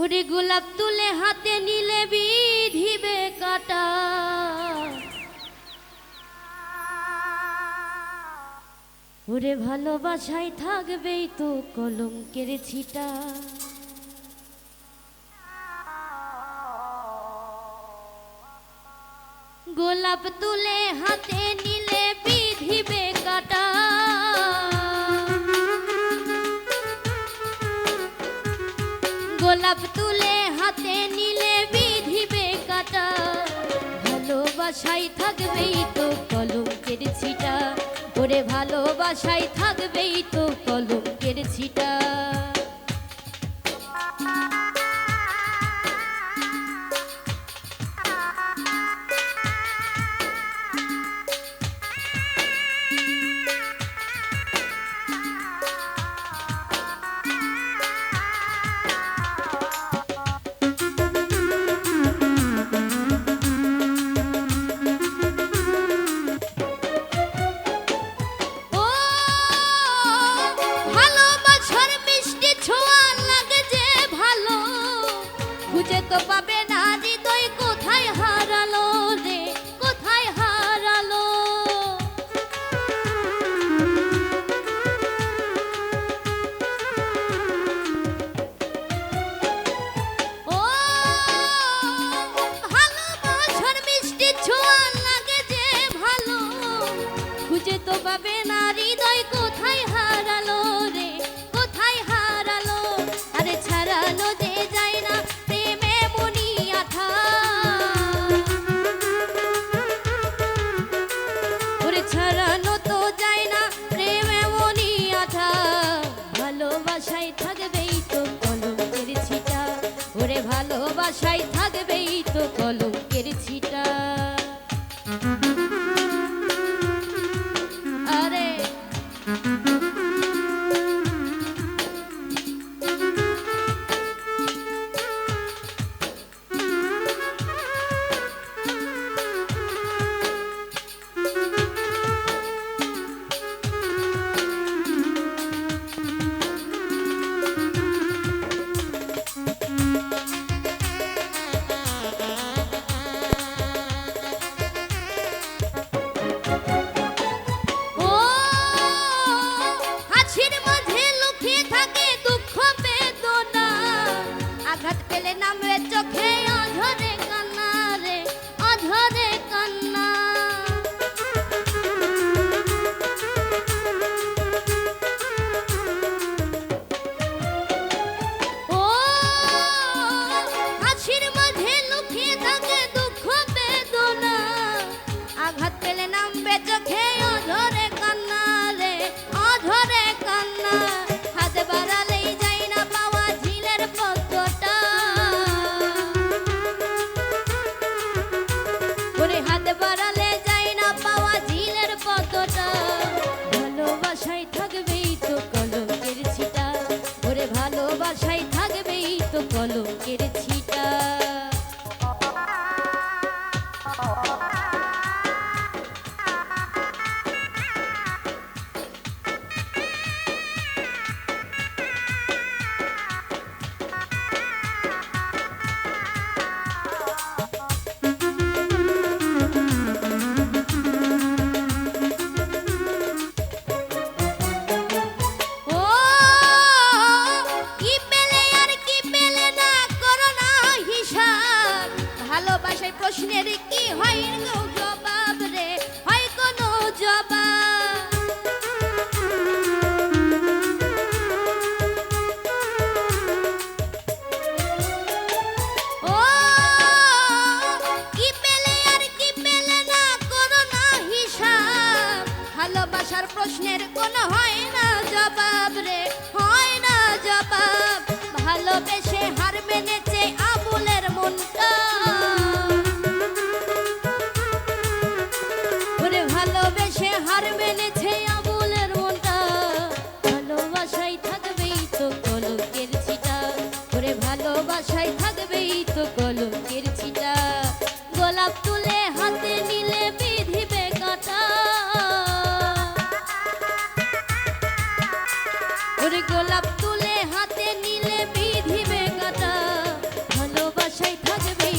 ওরে গোলাপ তুলে হাতে নিলে বিধিবে কাটা। ওরে ভালোবাসায় থাকবেই তো কলঙ্কের ছিটা। গোলাপ তুলে হাতে নিলে গোলাপ তুলে হাতে নিলে বিধিবে কাটা ভালোবাসায় থাকবেই তো কলঙ্কের ছিটা। ওরে ভালোবাসায় থাকবেই তো কলঙ্কের ছিটা। ভালোবাসায় থাকবেই তো কলকের ছিটা। চোখে অধরে oh, প্রশ্নের কি হয় জবাব রে? হয় কোনো জবাব? প্রশ্নের কোনো হয় না জবাব।